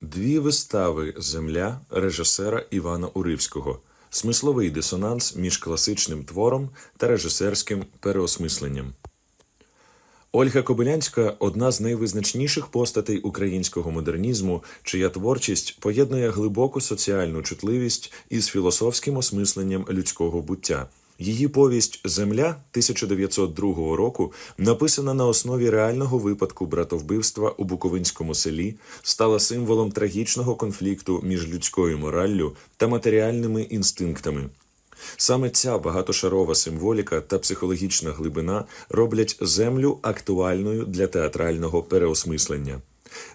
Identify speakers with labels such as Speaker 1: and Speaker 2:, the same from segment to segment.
Speaker 1: Дві вистави Земля режисера Івана Уривського. Смисловий дисонанс між класичним твором та режисерським переосмисленням. Ольга Кобилянська одна з найвизначніших постатей українського модернізму, чия творчість поєднує глибоку соціальну чутливість із філософським осмисленням людського буття. Її повість Земля 1902 року, написана на основі реального випадку братовбивства у Буковинському селі, стала символом трагічного конфлікту між людською мораллю та матеріальними інстинктами. Саме ця багатошарова символіка та психологічна глибина роблять землю актуальною для театрального переосмислення.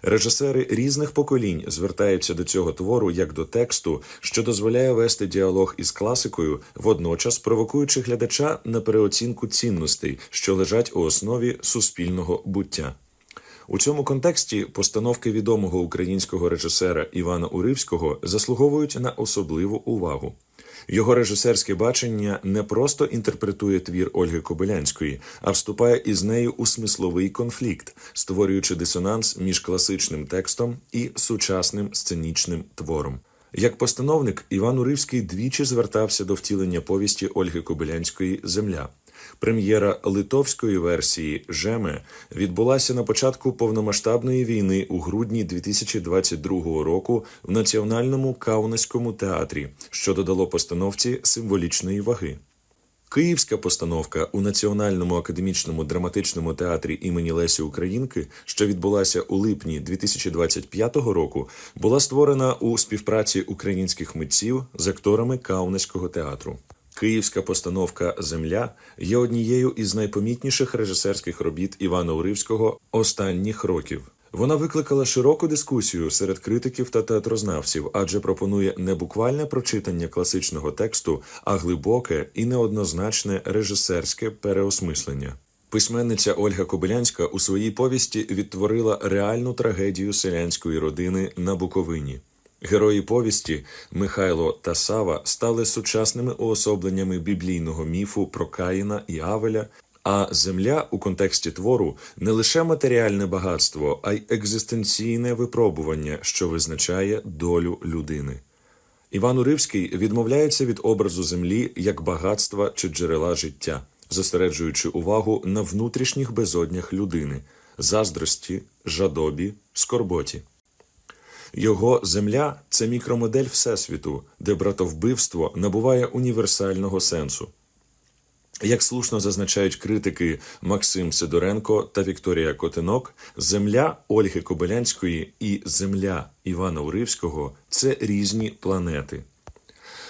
Speaker 1: Режисери різних поколінь звертаються до цього твору як до тексту, що дозволяє вести діалог із класикою, водночас провокуючи глядача на переоцінку цінностей, що лежать у основі суспільного буття. У цьому контексті постановки відомого українського режисера Івана Уривського заслуговують на особливу увагу. Його режисерське бачення не просто інтерпретує твір Ольги Кобилянської, а вступає із нею у смисловий конфлікт, створюючи дисонанс між класичним текстом і сучасним сценічним твором. Як постановник, Іван Уривський двічі звертався до втілення повісті Ольги Кобилянської Земля. Прем'єра литовської версії Жеме відбулася на початку повномасштабної війни у грудні 2022 року в Національному Каунаському театрі, що додало постановці символічної ваги. Київська постановка у Національному академічному драматичному театрі імені Лесі Українки, що відбулася у липні 2025 року, була створена у співпраці українських митців з акторами Каунаського театру. Київська постановка Земля є однією із найпомітніших режисерських робіт Івана Уривського останніх років. Вона викликала широку дискусію серед критиків та театрознавців, адже пропонує не буквальне прочитання класичного тексту, а глибоке і неоднозначне режисерське переосмислення. Письменниця Ольга Кобилянська у своїй повісті відтворила реальну трагедію селянської родини на Буковині. Герої повісті Михайло та Сава стали сучасними уособленнями біблійного міфу про Каїна і Авеля. А земля у контексті твору не лише матеріальне багатство, а й екзистенційне випробування, що визначає долю людини. Іван Уривський відмовляється від образу землі як багатства чи джерела життя, зосереджуючи увагу на внутрішніх безоднях людини, заздрості, жадобі, скорботі. Його земля це мікромодель Всесвіту, де братовбивство набуває універсального сенсу. Як слушно зазначають критики Максим Сидоренко та Вікторія Котинок, земля Ольги Кобилянської і земля Івана Уривського це різні планети.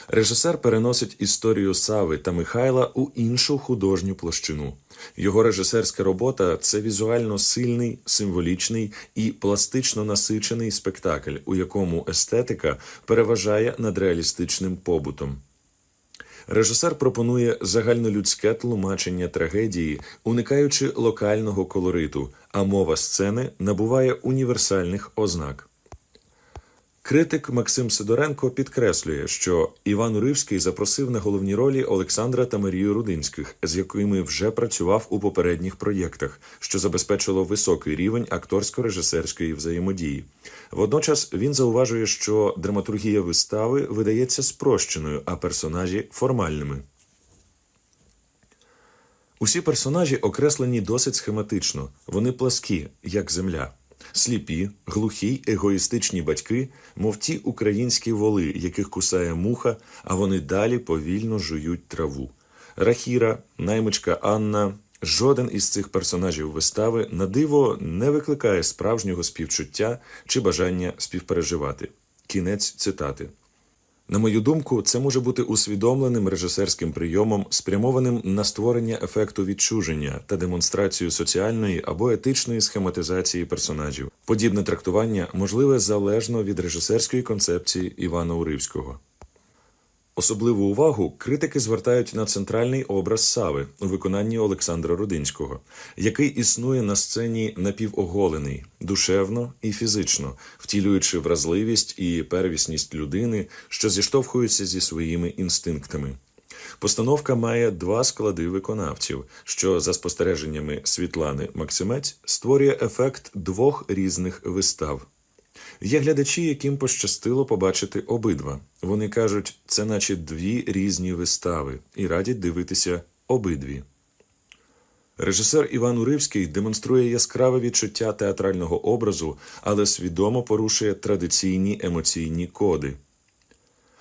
Speaker 1: Режисер переносить історію Сави та Михайла у іншу художню площину. Його режисерська робота це візуально сильний, символічний і пластично насичений спектакль, у якому естетика переважає над реалістичним побутом. Режисер пропонує загальнолюдське тлумачення трагедії, уникаючи локального колориту, а мова сцени набуває універсальних ознак. Критик Максим Сидоренко підкреслює, що Іван Уривський запросив на головні ролі Олександра та Марію Рудинських, з якими вже працював у попередніх проєктах, що забезпечило високий рівень акторсько-режисерської взаємодії. Водночас він зауважує, що драматургія вистави видається спрощеною, а персонажі формальними. Усі персонажі окреслені досить схематично, вони пласкі, як земля. Сліпі, глухі, егоїстичні батьки, мов ті українські воли, яких кусає муха, а вони далі повільно жують траву. Рахіра, наймичка Анна. Жоден із цих персонажів вистави на диво не викликає справжнього співчуття чи бажання співпереживати. Кінець цитати. На мою думку, це може бути усвідомленим режисерським прийомом, спрямованим на створення ефекту відчуження та демонстрацію соціальної або етичної схематизації персонажів. Подібне трактування можливе залежно від режисерської концепції Івана Уривського. Особливу увагу критики звертають на центральний образ Сави у виконанні Олександра Рудинського, який існує на сцені напівоголений, душевно і фізично, втілюючи вразливість і первісність людини, що зіштовхуються зі своїми інстинктами. Постановка має два склади виконавців, що, за спостереженнями Світлани Максимець, створює ефект двох різних вистав. Є глядачі, яким пощастило побачити обидва. Вони кажуть, це наче дві різні вистави, і радять дивитися обидві. Режисер Іван Уривський демонструє яскраве відчуття театрального образу, але свідомо порушує традиційні емоційні коди.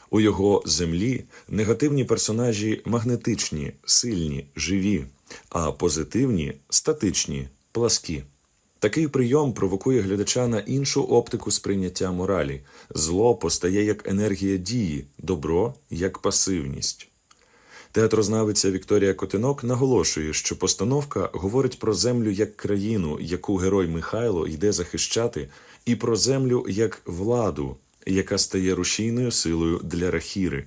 Speaker 1: У його землі негативні персонажі магнетичні, сильні, живі, а позитивні статичні, пласкі. Такий прийом провокує глядача на іншу оптику сприйняття моралі. Зло постає як енергія дії, добро як пасивність. Театрознавиця Вікторія Котинок наголошує, що постановка говорить про землю як країну, яку герой Михайло йде захищати, і про землю як владу, яка стає рушійною силою для Рахіри.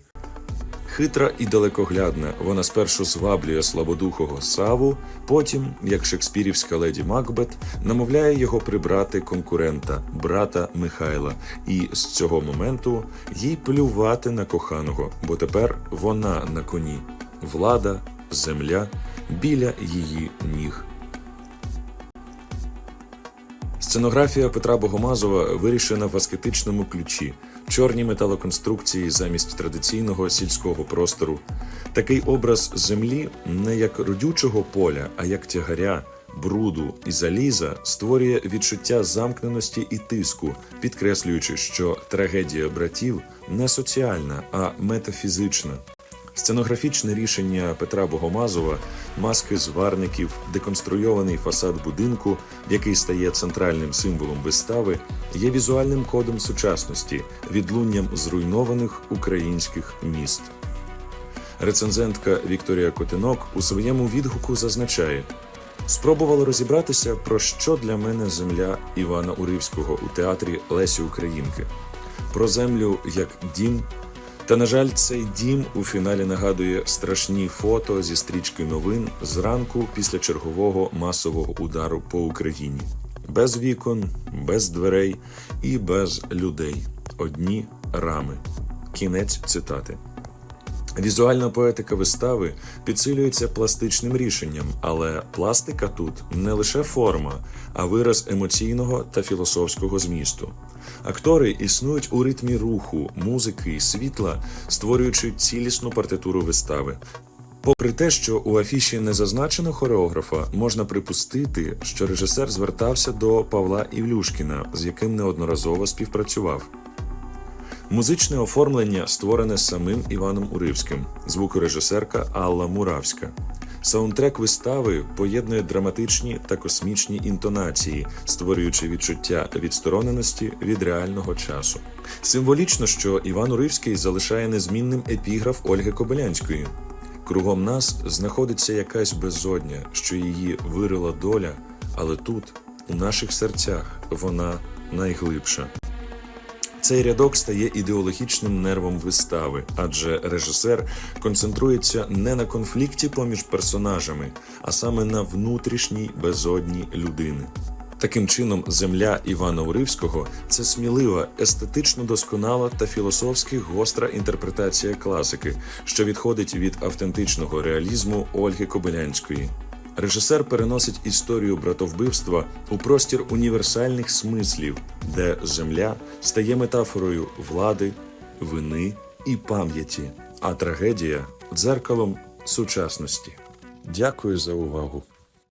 Speaker 1: Хитра і далекоглядна, вона спершу зваблює слабодухого Саву, потім, як шекспірівська леді Макбет, намовляє його прибрати конкурента, брата Михайла, і з цього моменту їй плювати на коханого, бо тепер вона на коні, влада, земля біля її ніг. Сценографія Петра Богомазова вирішена в аскетичному ключі, чорні металоконструкції замість традиційного сільського простору. Такий образ землі не як родючого поля, а як тягаря, бруду і заліза створює відчуття замкненості і тиску, підкреслюючи, що трагедія братів не соціальна, а метафізична. Сценографічне рішення Петра Богомазова, маски зварників, деконструйований фасад будинку, який стає центральним символом вистави, є візуальним кодом сучасності, відлунням зруйнованих українських міст. Рецензентка Вікторія Котинок у своєму відгуку зазначає: спробувала розібратися, про що для мене земля Івана Уривського у театрі Лесі Українки, про землю як дім. Та, на жаль, цей дім у фіналі нагадує страшні фото зі стрічки новин зранку після чергового масового удару по Україні. Без вікон, без дверей і без людей. Одні рами. Кінець цитати. Візуальна поетика вистави підсилюється пластичним рішенням, але пластика тут не лише форма, а вираз емоційного та філософського змісту. Актори існують у ритмі руху, музики і світла, створюючи цілісну партитуру вистави. Попри те, що у афіші не зазначено хореографа, можна припустити, що режисер звертався до Павла Івлюшкіна, з яким неодноразово співпрацював. Музичне оформлення створене самим Іваном Уривським, звукорежисерка Алла Муравська. Саундтрек вистави поєднує драматичні та космічні інтонації, створюючи відчуття відстороненості від реального часу. Символічно, що Іван Уривський залишає незмінним епіграф Ольги Кобилянської. Кругом нас знаходиться якась безодня, що її вирила доля, але тут, у наших серцях, вона найглибша. Цей рядок стає ідеологічним нервом вистави, адже режисер концентрується не на конфлікті поміж персонажами, а саме на внутрішній безодні людини. Таким чином, земля Івана Уривського це смілива, естетично досконала та філософськи гостра інтерпретація класики, що відходить від автентичного реалізму Ольги Кобилянської. Режисер переносить історію братовбивства у простір універсальних смислів, де земля стає метафорою влади, вини і пам'яті, а трагедія дзеркалом сучасності. Дякую за увагу.